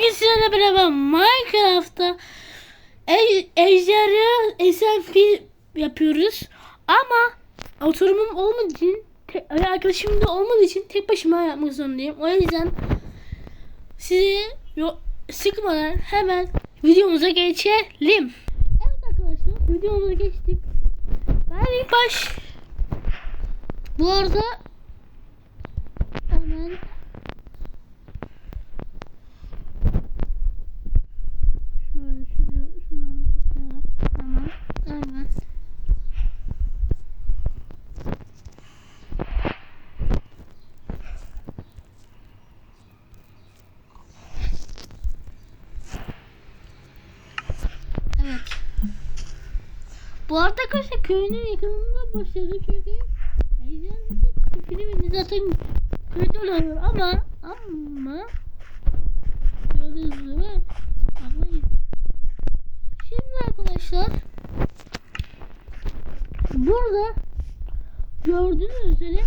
Bugün sizlerle beraber Minecraft'ta ej ejderha SMP yapıyoruz. Ama oturumum olmadığı için, arkadaşım da olmadığı için tek başıma yapmak zorundayım. O yüzden sizi sıkmadan hemen videomuza geçelim. Evet arkadaşlar videomuza geçtik. Ben ilk baş bu arada hemen Şöyle şuraya şunları toplayalım. Tamam. Aynen. Evet. Bu arada arkadaşlar köyünün yakınında başladı çünkü Ejderhası filminde zaten köyde oluyor ama ama gördüğünüz gibi ablayız. Şimdi arkadaşlar burada gördüğünüz üzere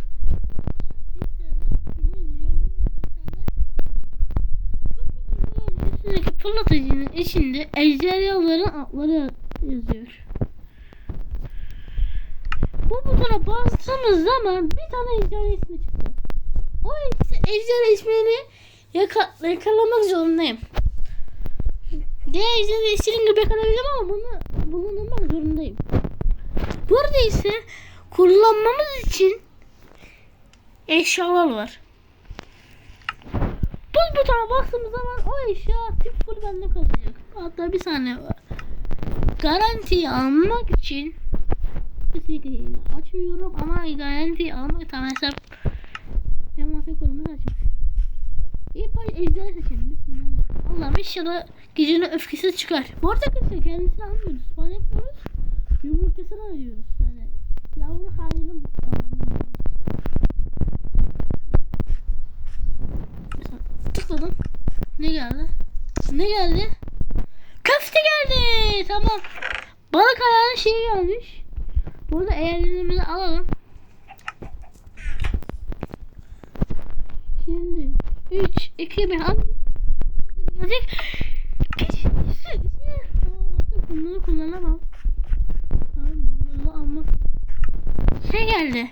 üstündeki fırlatıcının içinde ejderhaların adları yazıyor. Bu butona bastığımız zaman bir tane ejderha ismi çıktı. O ejderha ismini yaka yakalamak zorundayım. Diğer ejderha istediğim gibi yakalayabilirim ama bunu bulundurmak zorundayım. Burada ise kullanmamız için eşyalar var. Bu butona bastığımız zaman o eşya tip full bende kalacak. Hatta bir saniye var. Garantiyi almak için kesinlikle açmıyorum ama garantiyi almak tamam hesap envanter kodumuz açık. İlk baş ejderha seçelim. Allah'ım inşallah gecenin öfkesi çıkar. Bu arada arkadaşlar kendisini almıyoruz. Spawn yapmıyoruz. Yumurtasını arıyoruz. Yani yavru halini almıyoruz. Tıkladım. Ne geldi? Ne geldi? Köfte geldi. Tamam. Balık ayağının şeyi gelmiş. Burada eğerlerimizi alalım. Şimdi 3, 2, 1 hadi. Gelecek. Bunları kullanamam. Tamam bunları almak. Şey geldi.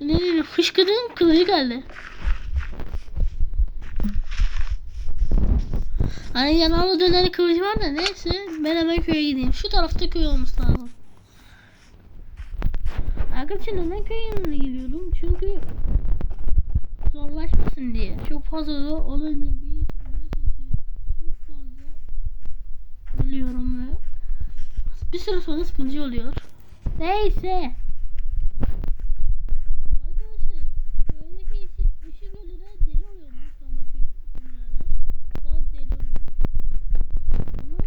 Ne dedi? Fışkırın kılıcı geldi. Hani yanağlı döner kılıcı var da neyse ben hemen köye gideyim. Şu tarafta köy olması lazım. Arkadaşlar neden köy yanına gidiyorum? Çünkü zorlaşmasın diye. Çok fazla da olunca bir çok fazla biliyorum ve bir süre sonra sıkıntı oluyor. Neyse. Arkadaşlar köydeki işi, işi böyle de deli oluyormuş ama köylerden. Daha deli oluyormuş. Ama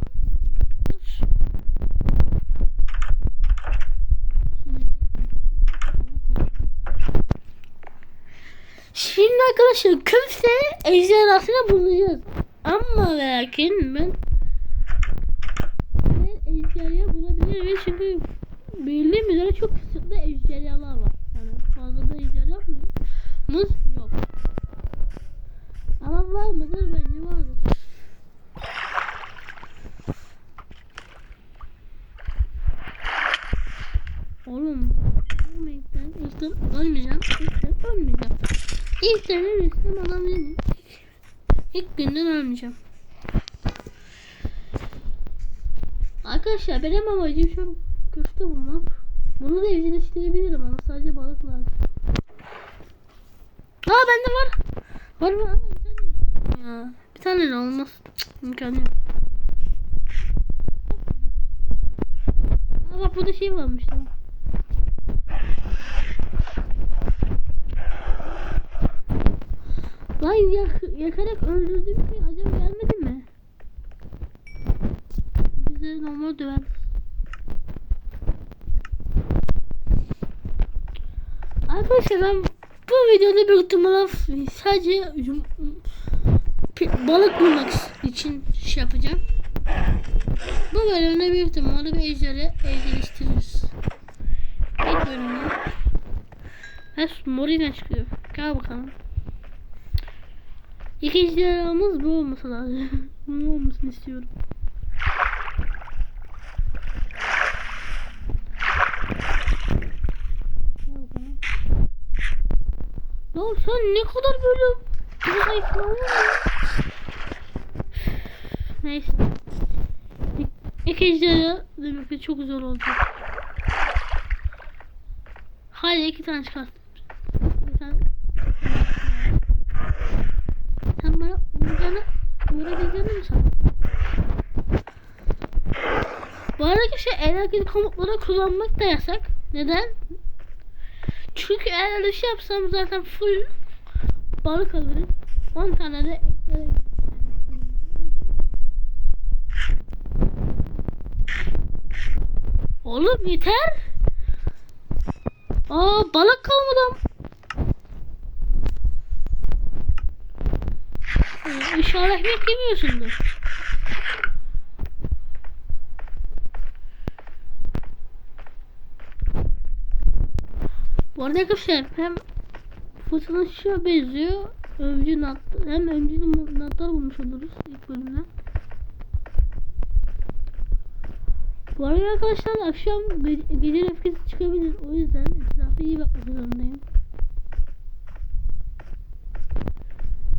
Şimdi arkadaşlar köfte ejderhasını bulacağız. Ama lakin ben ben ejderha bulabilirim çünkü bildiğim üzere çok kısıtlı ejderhalar var. Yani fazla da ejderha mı? yok. Ama var mıdır? Bence vardır. İlk ıstım adam değilim. İlk günden ölmeyeceğim. Arkadaşlar benim amacım şu köfte bulmak. Bunu da evcilleştirebilirim ama sadece balık lazım. Aa bende var. Var mı? Yok. Ya bir tane de olmaz. Cık, yok. Aa bak burada şey varmış tamam. Lan yak yakarak öldürdüm ki acaba gelmedi mi? Bize normal döver. Arkadaşlar ben bu videoda büyük ihtimalle sadece balık bulmak için şey yapacağım. Bu bölümde büyük ihtimalle bir ejderi evcilleştiririz. İlk bölümde. Ve Morina çıkıyor. Gel bakalım. İkinci cevabımız bu olması lazım. bu olmasını istiyorum. Ya sen ne kadar böyle bir zayıflama ya. Neyse. İkinci cevap demek ki çok zor olacak. Hadi iki tane çıkarttım. Bir tane. Sen bana vuracağını vurabileceğini mi sandın? Arada şey hareketi komutları kullanmak da yasak. Neden? Çünkü eğer öyle şey yapsam zaten full balık alırım. 10 tane de Oğlum yeter. Aa balık kalmadı. Ee, İnşallah ekmek yemiyorsundur. Bu arada arkadaşlar hem fırtına şişe benziyor. Öncü nat hem öncü natlar bulmuş oluruz ilk bölümde. Bu arada arkadaşlar akşam ge- gece nefesi çıkabilir. O yüzden etrafa iyi bakmak zorundayım.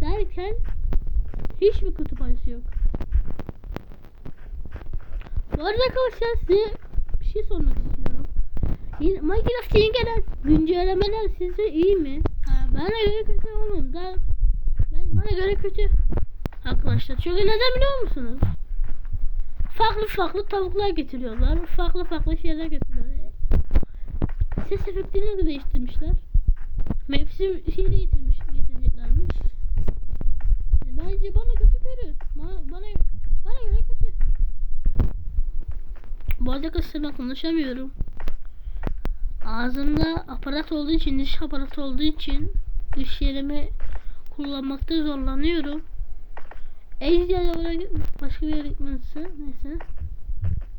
Derken hiçbir kütüphanesi yok. Bu arada arkadaşlar size bir şey sormak istiyorum. Minecraft yeni gelen güncellemeler sizce iyi mi? Ha, bana göre kötü olmadı. Daha, ben, bana göre kötü. Arkadaşlar çünkü neden biliyor musunuz? Farklı farklı tavuklar getiriyorlar. Farklı farklı şeyler getiriyorlar. Ses efektlerini de değiştirmişler. Mevsim şeyini getirmiş, getireceklermiş. E, Bence bana kötü görüyor. Bana, bana, bana göre kötü. Bu arada ben konuşamıyorum. Ağzımda aparat olduğu için, diş aparatı olduğu için diş yerimi kullanmakta zorlanıyorum. Ejderha olarak başka bir yere gitmesi. Neyse.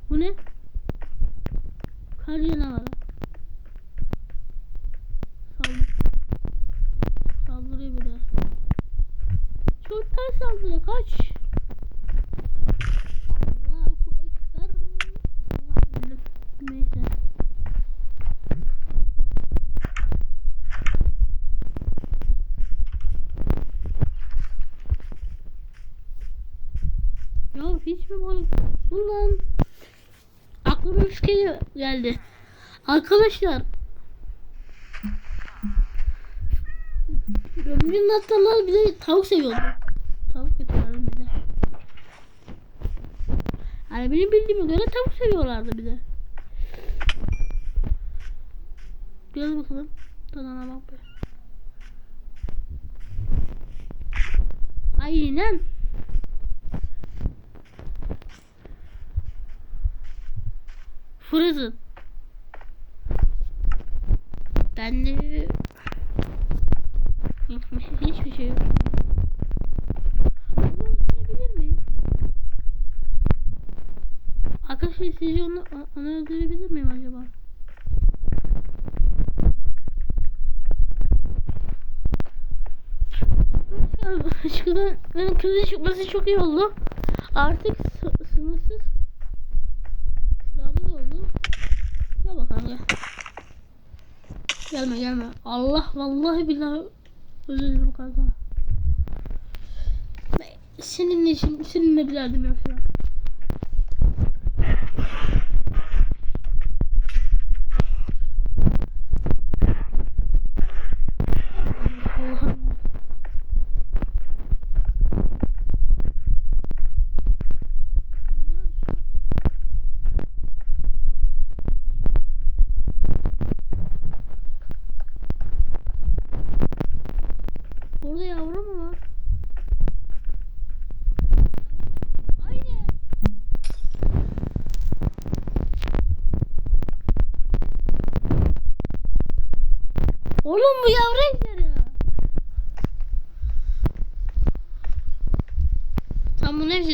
Bu ne? Kar canavarı. Saldır. Saldırıyor bir de. Çok ters saldırıyor. Kaç. Allahu Ekber. Allah ölüm. Neyse. Ya hiç mi balık? Ulan. Bir fikir geldi. Arkadaşlar. Ömrün hattalar bize tavuk seviyordu. Tavuk getiriyorlar bize. Yani benim bildiğime göre tavuk seviyorlardı bir de. Gel bakalım. Tadına bak be. Aynen. Frozen. Ben de hiçbir hiçbir şey yok. Öldürebilir miyim? Arkadaşlar sizce onu, onu öldürebilir miyim acaba? Aşkına benim kızı çıkması çok iyi oldu. Artık Gel. Gelme gelme. Allah vallahi billahi özür dilerim kanka. Seninle şimdi seninle bir derdim yok şu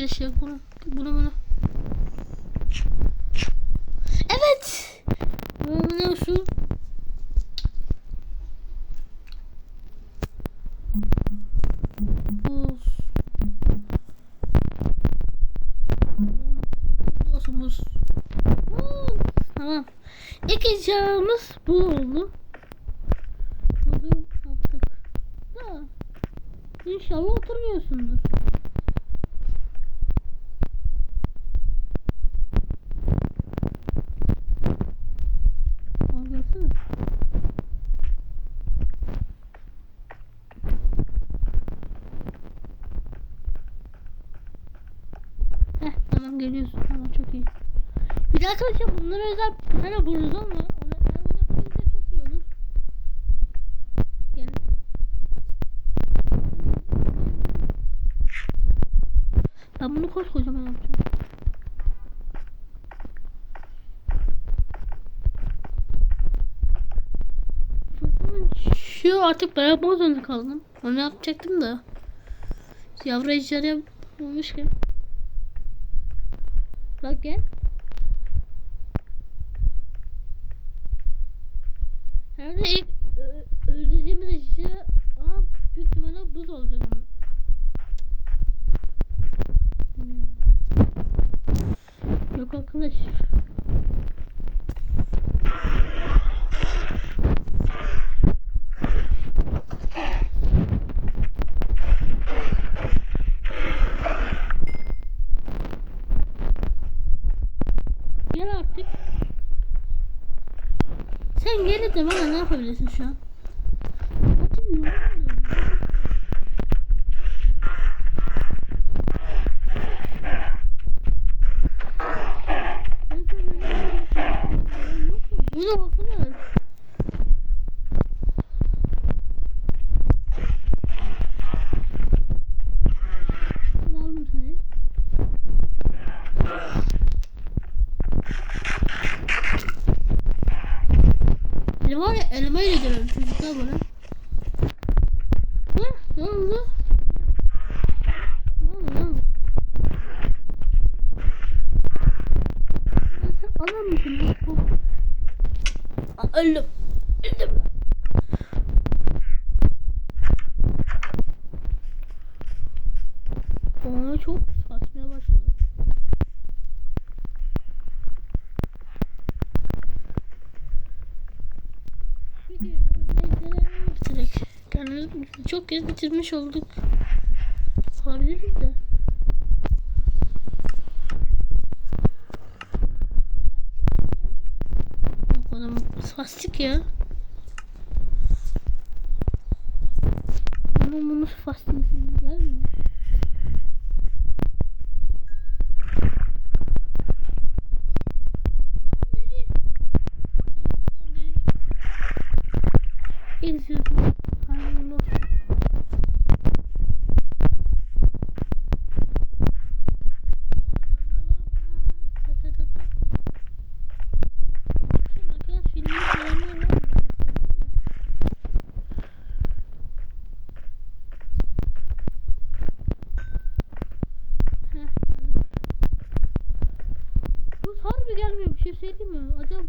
böyle şey bunu bunu bunu. Evet. Bunu ne. Tamam. Ekeceğimiz bu oldu. Bugün yaptık. Ha. İnşallah oturmuyorsundur. Bir de arkadaşlar şey bunlara özel kamera buluruz ama ona hani Ben bunu koskocaman yapacağım. Şu artık ben yapmak zorunda kaldım. Onu yapacaktım da. Yavru ejderha olmuş ki. Bak gel. yanlış. Gel artık. Sen geri de bana ne yapabilirsin şu an? Öldüm. Öldüm. Bana çok saçmaya başladı. Çok kez bitirmiş olduk. here. bir şey değil mi? Acaba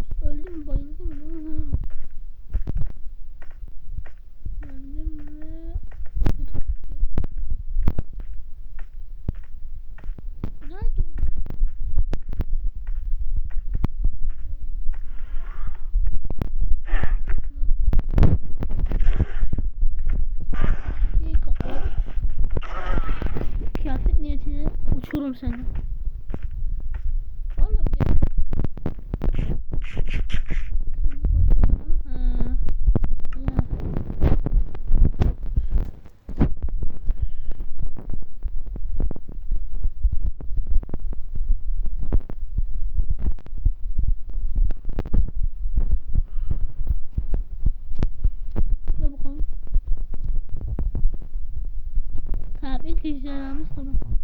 come on.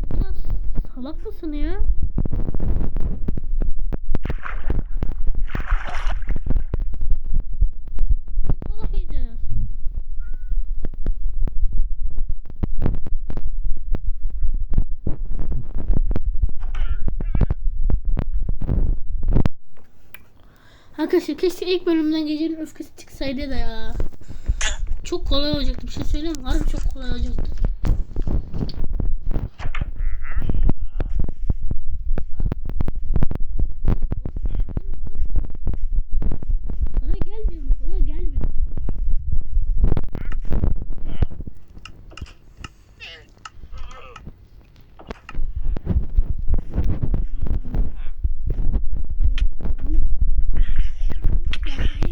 Bu kadar salak mısın ya? Salak iyice. Arkadaşlar keşke ilk bölümden gecenin öfkesi çıksaydı da ya. Çok kolay olacaktı bir şey söyleyeyim mi? Harbi çok kolay olacaktı. Bana gelmiyor mu? Bana gelmiyor.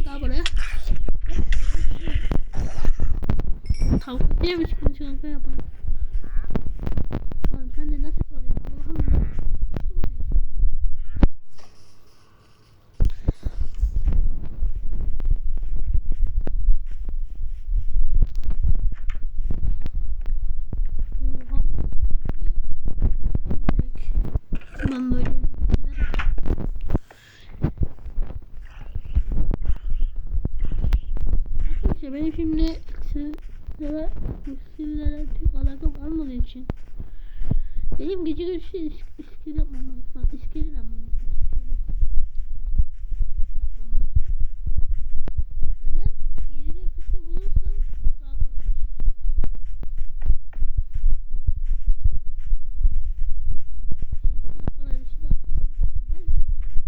Daha buraya. Tavuk diye mi çıkmış kanka yapar? Oğlum sen de nasıl koruyorsun Allah'ım ya. Nasıl koruyorsun? Oha. Ben böyle severim. Arkadaşlar benim şimdi iksirlere, iksirlere pek alakam olmadığı için benim gece görüşü is, iskir yapmam lazım. Bak iskir yapmam lazım. İskiri yapmam lazım. Neden? Yedi nefesi bulursam daha kolay bir şey. Daha kolay bir şey daha mükemmel bir olacak.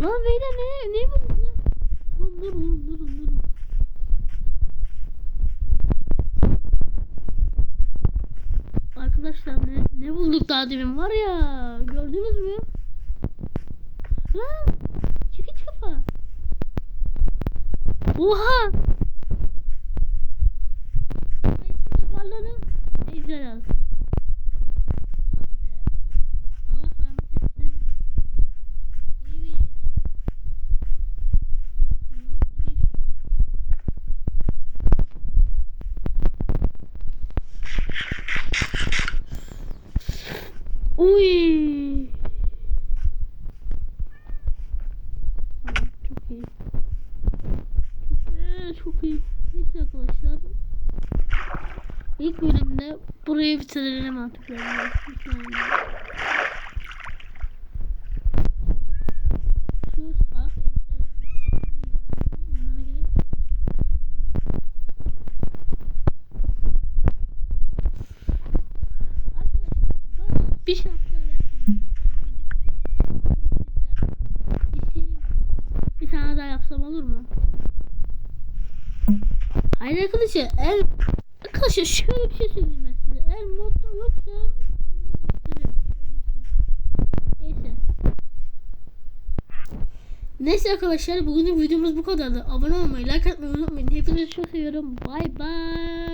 Lan beyler ne ne bu? Durun durun durun. Arkadaşlar ne ne bulduk daha demin var ya gördünüz mü? Lan çekiç kafa. Oha. Ben şimdi varlığını ejderhası. Allah rahmet etsin. İyi bir ejderha. Uy. Tamam çok iyi. Çok iyi, çok iyi. Neyse arkadaşlar. İlk bölümde burayı bitirelim artık. Yani. Bir saniye. Şu sağ ejderhanın yanına Arkadaşlar bana bir. İsteyeyim. Bir tane daha yapsam olur mu? Hayır arkadaşlar eğer arkadaşlar şöyle bir şey söyleyeyim. Eğer modda yoksa. Neyse. Neyse arkadaşlar bugünün videomuz bu kadardı. Abone olmayı, like atmayı unutmayın. Hepinizi çok seviyorum. Bay bay.